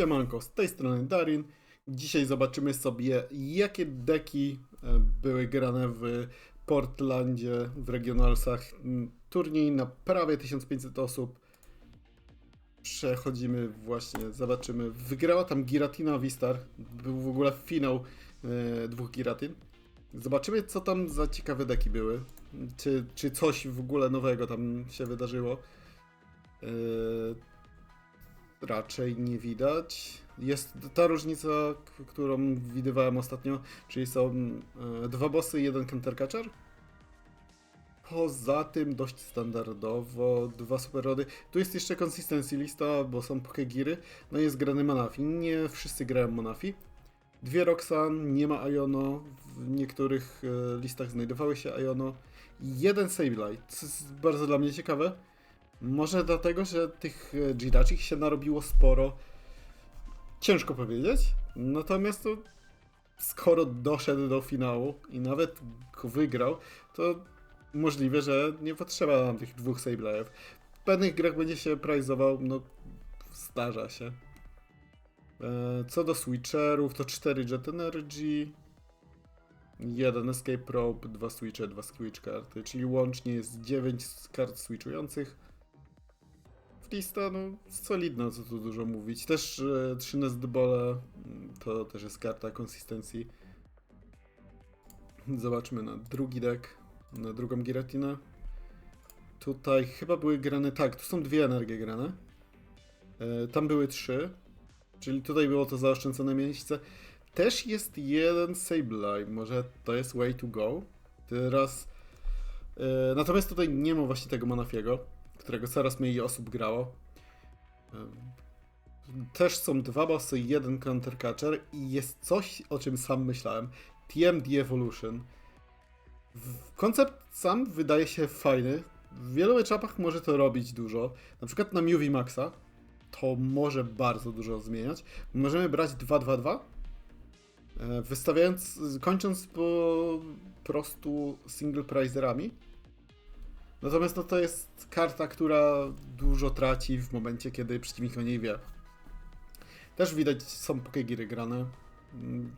Siemanko, z tej strony Darin. Dzisiaj zobaczymy sobie, jakie deki e, były grane w Portlandzie, w Regionalsach. Mm, Turniej na prawie 1500 osób. Przechodzimy właśnie, zobaczymy. Wygrała tam Giratina Wistar. Był w ogóle finał e, dwóch Giratin. Zobaczymy, co tam za ciekawe deki były. Czy, czy coś w ogóle nowego tam się wydarzyło. E, raczej nie widać. Jest ta różnica, którą widywałem ostatnio, czyli są e, dwa bossy i jeden countercatcher. Poza tym dość standardowo, dwa super rody. Tu jest jeszcze consistency lista, bo są pokegiry. No jest grany Manafi. Nie wszyscy grają Manafi. Dwie Roxan, nie ma Iono. W niektórych e, listach znajdowały się Iono. Jeden Sableye, co jest bardzo dla mnie ciekawe. Może dlatego, że tych e, Jirachich się narobiło sporo. Ciężko powiedzieć. Natomiast to skoro doszedł do finału i nawet go wygrał, to możliwe, że nie potrzeba nam tych dwóch Sable'ów. W pewnych grach będzie się prizował, no zdarza się. E, Co do switcherów, to 4 Jet Energy, jeden Escape Probe, dwa switche, dwa switch karty, czyli łącznie jest 9 kart switchujących. Lista, no solidna, co tu dużo mówić. Też e, 13 bole to też jest karta konsystencji. Zobaczmy na drugi deck, na drugą giratinę. Tutaj chyba były grane, tak, tu są dwie energie grane. E, tam były trzy, czyli tutaj było to zaoszczędzone miejsce. Też jest jeden Sableye, może to jest way to go. Teraz... E, natomiast tutaj nie ma właśnie tego Manafiego, którego coraz mniej osób grało. Też są dwa bossy i jeden countercatcher i jest coś, o czym sam myślałem. TMD Evolution. Koncept sam wydaje się fajny. W wielu etapach może to robić dużo. Na przykład na Movie Maxa to może bardzo dużo zmieniać. Możemy brać 2-2-2, e, wystawiając, kończąc po prostu single prizerami. Natomiast no, to jest karta, która dużo traci w momencie, kiedy przeciwnik o niej wie. Też widać, są pokegiry grane. Mm,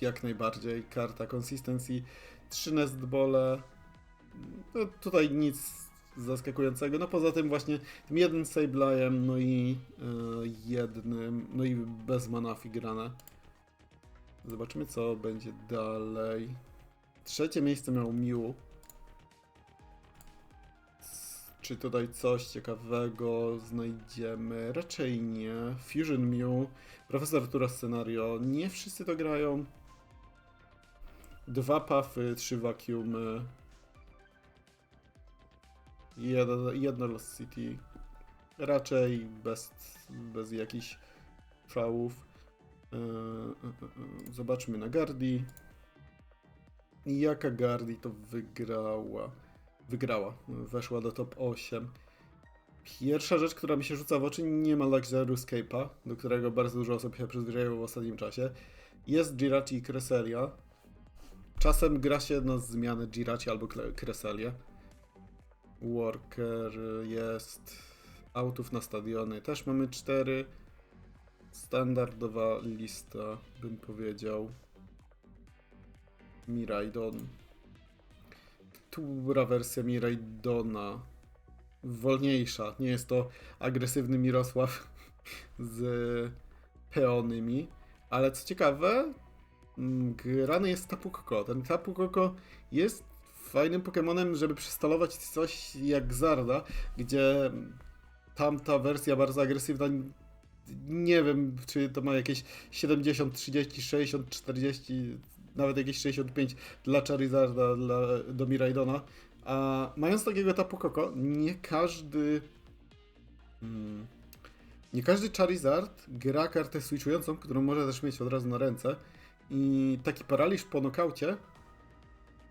Jak najbardziej. Karta consistency, 13 bole. No, tutaj nic zaskakującego. No poza tym właśnie tym jednym Sableye'em, no i e, jednym, no i bez manafi grane. Zobaczymy co będzie dalej. Trzecie miejsce miał Mew. Czy tutaj coś ciekawego znajdziemy? Raczej nie. Fusion Mew, Profesor Artura Scenario. Nie wszyscy to grają. Dwa puffy, trzy vacuumy. Jedna, jedna Lost City. Raczej bez, bez jakichś fałów. Yy, yy, yy, Zobaczmy na Gardi. Jaka Gardi to wygrała? Wygrała. Weszła do top 8. Pierwsza rzecz, która mi się rzuca w oczy, nie ma Luxury Escape'a, do którego bardzo dużo osób się przyzwyczaiło w ostatnim czasie. Jest Jirachi i Kreselia. Czasem gra się na zmianę Jirachi albo Kreselię. Worker jest. Autów na stadiony też mamy 4. Standardowa lista, bym powiedział. Miraidon. Tura wersja Miraidona. Wolniejsza. Nie jest to agresywny Mirosław z peonymi. Ale co ciekawe, mm, grany jest Tapu Koko. Ten Tapu Koko jest fajnym Pokemonem, żeby przestalować coś jak Zarda, gdzie tamta wersja bardzo agresywna nie wiem, czy to ma jakieś 70, 30, 60, 40, nawet jakieś 65 dla Charizarda, dla, do Miraidona. A mając takiego Tapu Koko, nie każdy. Hmm, nie każdy Charizard gra kartę switchującą, którą może też mieć od razu na ręce. I taki paraliż po nokaucie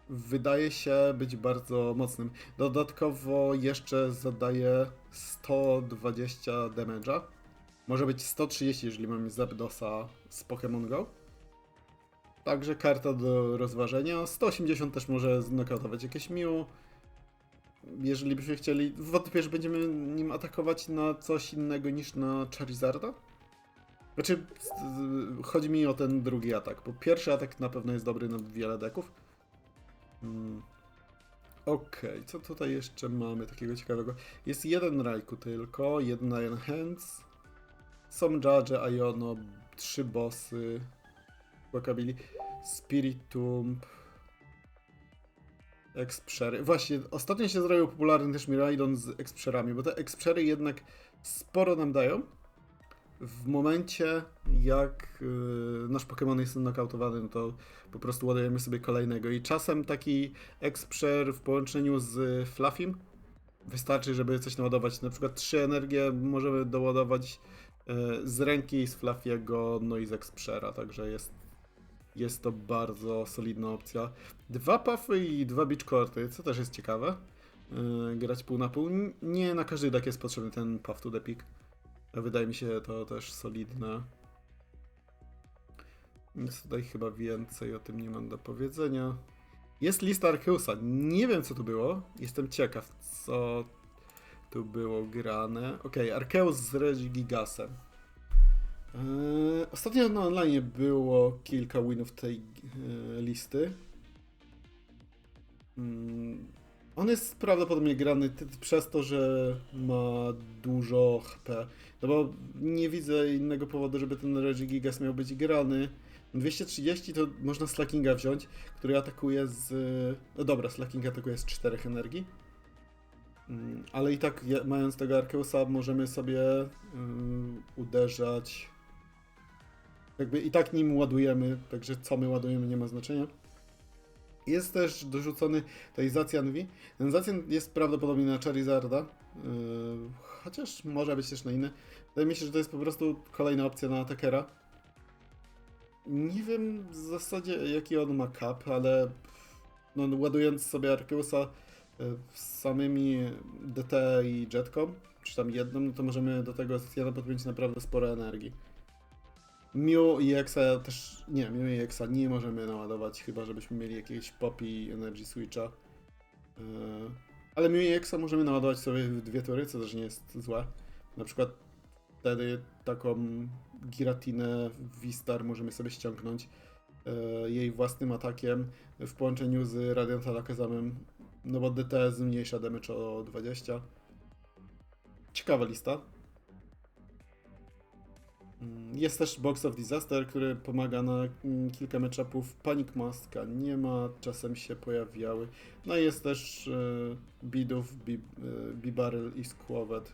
wydaje się być bardzo mocnym. Dodatkowo jeszcze zadaje 120 damage'a. Może być 130, jeżeli mamy Zapdosa z Pokémon Go. Także karta do rozważenia. 180 też może znokautować jakieś Mew. Jeżeli byśmy chcieli... Wątpię, że będziemy nim atakować na coś innego niż na Charizarda. Znaczy, chodzi mi o ten drugi atak, bo pierwszy atak na pewno jest dobry na wiele deków. Mm. Okej, co tutaj jeszcze mamy takiego ciekawego? Jest jeden Raikou tylko, jedna Enhance, są Judge, Iono, trzy bossy, Wakabili, Spiritomb, Exprzery. Właśnie, ostatnio się zrobił popularny też Miraidon z Exprerami, bo te Exprzery jednak sporo nam dają w momencie, jak yy, nasz Pokémon jest knockoutowany, no to po prostu ładujemy sobie kolejnego. I czasem taki Exprzer w połączeniu z Fluffim wystarczy, żeby coś naładować. Na przykład trzy energie możemy doładować yy, z ręki, z Fluffiego, no i z Exprzera, także jest, jest to bardzo solidna opcja. Dwa puffy i dwa beach courty, co też jest ciekawe. Yy, grać pół na pół. Nie na każdy deck jest potrzebny ten puff to the peak. Wydaje mi się to też solidne. Nic tutaj chyba więcej o tym nie mam do powiedzenia. Jest lista Arkeusa. Nie wiem co tu było. Jestem ciekaw co tu było grane. Okej, Arkeus z Regigigasem. Eee, ostatnio na online było kilka winów tej e, listy. Mm, on jest prawdopodobnie grany przez to, że ma dużo HP. No bo nie widzę innego powodu, żeby ten Regigigas miał być grany. 230 to można Slackinga wziąć, który atakuje z... No dobra, Slacking atakuje z 4 energii. Mm, Ale i tak, mając tego Arkeusa, możemy sobie ym, uderzać. Jakby i tak nim ładujemy, także co my ładujemy nie ma znaczenia. Jest też dorzucony tutaj Zacian V. Ten Zacian jest prawdopodobnie na Charizarda, yy, chociaż może być też na inny. Wydaje mi się, że to jest po prostu kolejna opcja na atakera. Nie wiem w zasadzie jaki on ma cap, ale no, ładując sobie Arkeusa yy, samymi DT i Jetką, czy tam jedną, no to możemy do tego Zaciana podpiąć naprawdę sporo energii. Mew i Exa też. Nie, Mew i Exa nie możemy naładować, chyba żebyśmy mieli jakiegoś Poppy Energy Switcha. Yy, ale Mew i Exa możemy naładować sobie w dwie tury, co też nie jest złe. Na przykład wtedy taką Giratinę V-Star możemy sobie ściągnąć yy, jej własnym atakiem w połączeniu z Radiant Alakazamem, no bo DT zmniejsza damage o 20. Ciekawa lista. Mm, Jest też Box of Disaster, który pomaga na mm, kilka matchupów. Panic Maska nie ma, czasem się pojawiały. No i jest też e, Bidów, Bi- e, Bibarel i Squawed.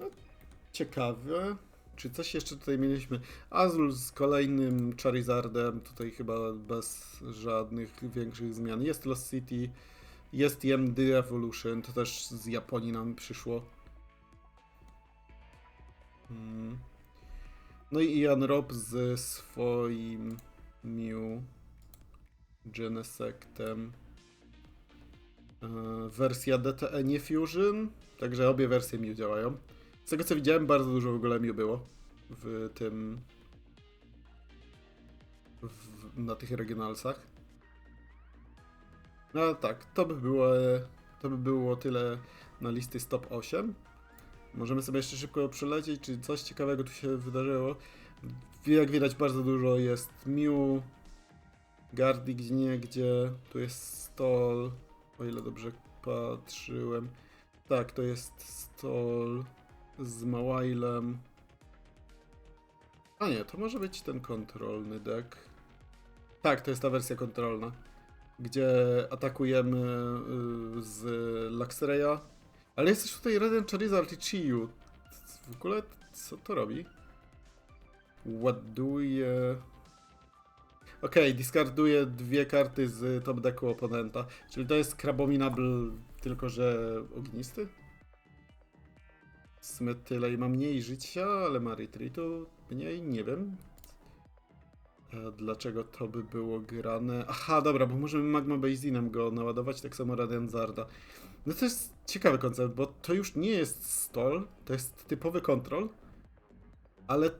No, ciekawe. Czy coś jeszcze tutaj mieliśmy? Azul z kolejnym Charizardem, tutaj chyba bez żadnych większych zmian. Jest Lost City, jest EMD Evolution, to też z Japonii nam przyszło. Mm. No i Ian Rob ze swoim Mew Genesectem. E, Wersja DTE nie Fusion, także obie wersje Mew działają. Z tego co widziałem, bardzo dużo w ogóle Mew było w tym. W, na tych regionalsach. No tak, to by było. To by było tyle na listy Stop 8. Możemy sobie jeszcze szybko przelecieć, czy coś ciekawego tu się wydarzyło. Jak widać, bardzo dużo jest Mew, Gardi gdzie nie gdzie, tu jest Stol, o ile dobrze patrzyłem. Tak, to jest Stol z Mawailem. A nie, to może być ten kontrolny deck. Tak, to jest ta wersja kontrolna, gdzie atakujemy y, z Luxraya, ale jest też tutaj Radiant Charizard i Chiyu. W ogóle co to robi? Ładuje... Okej, discarduje dwie karty z top decku oponenta. Czyli to jest Crabominable, tylko że ognisty? W sumie tyle i ma mniej życia, ale ma retreatu mniej, nie wiem. A dlaczego to by było grane? Aha, dobra, bo możemy Magma Basinem go naładować, tak samo Radiant Zarda. No to jest ciekawy koncept, bo to już nie jest stol, to jest typowy kontrol, ale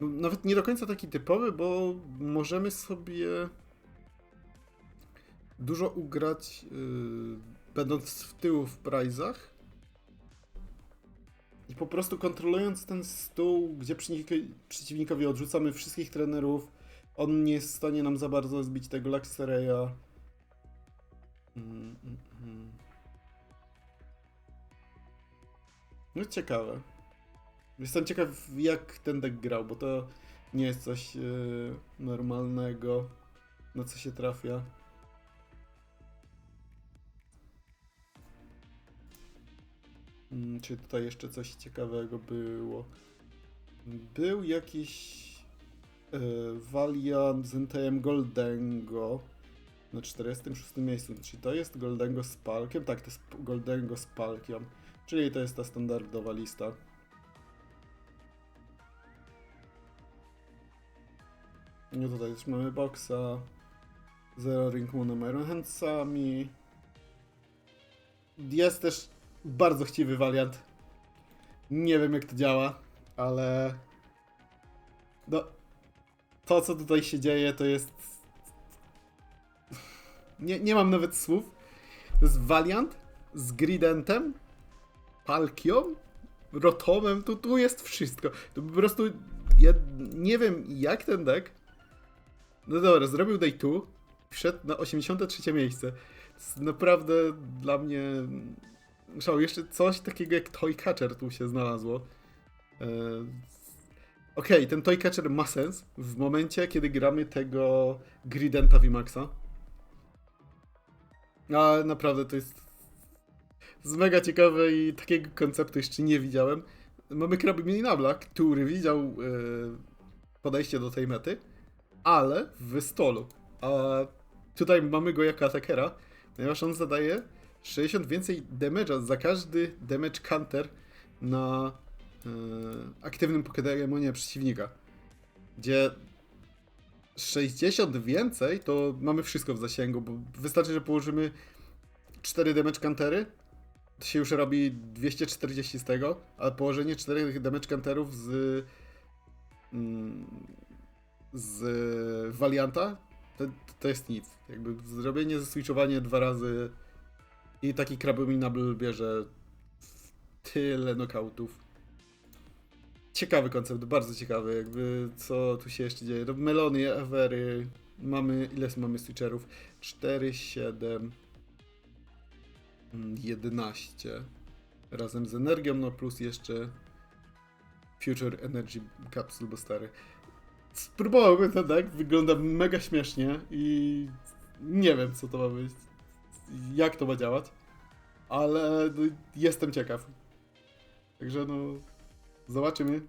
nawet nie do końca taki typowy, bo możemy sobie dużo ugrać, yy, będąc w tyłu w prizach I po prostu kontrolując ten stół, gdzie przeciwnikowi odrzucamy wszystkich trenerów, on nie jest w stanie nam za bardzo zbić tego Luxereya. Mm, mm, mm. No ciekawe. Jestem ciekaw jak ten deck grał, bo to nie jest coś e, normalnego, na co się trafia. Mm, Czy tutaj jeszcze coś ciekawego było? Był jakiś Valiant z NTM Goldengo na 46 miejscu. Czy to jest Goldengo z Palkiem? Tak, to jest Goldengo z Palkiem. Czyli to jest ta standardowa lista. No tutaj też mamy boxa. Zero Ring Moon Iron Handsami. Jest też bardzo chciwy wariant. Nie wiem jak to działa, ale no to co tutaj się dzieje to jest nie, nie mam nawet słów. To jest Valiant z Gridentem, Palkią, Rotomem, tu, tu jest wszystko. To po prostu ja nie wiem jak ten deck no dobra, zrobił day 2, wszedł na 83 miejsce. To jest naprawdę dla mnie szał. Jeszcze coś takiego jak Toy Catcher tu się znalazło. E, Okej, ten Toy Catcher ma sens w momencie, kiedy gramy tego Gridenta VMAXa. A naprawdę to jest, jest mega ciekawe i takiego konceptu jeszcze nie widziałem. Mamy Kraby Minabla, który widział e, podejście do tej mety ale w stolu. A tutaj mamy go jako atakera, ponieważ on zadaje 60 więcej damage'a za każdy damage counter na aktywnym Pokédemonie przeciwnika. Gdzie 60 więcej to mamy wszystko w zasięgu, bo wystarczy, że położymy 4 damage countery, to się już robi 240 z tego, a położenie 4 damage counterów z mm, z Valianta, to, to jest nic. Jakby zrobienie, zaswitchowanie dwa razy i taki Crabominable bierze tyle knockoutów. Ciekawy koncept, bardzo ciekawy, jakby co tu się jeszcze dzieje. No, Melony, Avery, mamy, ile mamy switcherów? 4, 7, mm, 11. Razem z energią, no plus jeszcze Future Energy Capsule Boostery. Spróbowałbym to tak, wygląda mega śmiesznie i nie wiem co to ma być, jak to ma działać, ale no, jestem ciekaw. Także no, zobaczymy.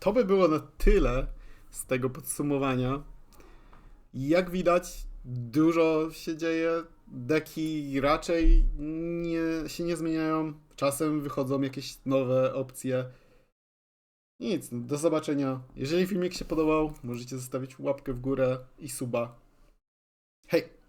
To by było na tyle z tego podsumowania. Jak widać, dużo się dzieje. Deki raczej nie, się nie zmieniają. Czasem wychodzą jakieś nowe opcje. Nic, do zobaczenia. Jeżeli filmik się podobał, możecie zostawić łapkę w górę i suba. Hej!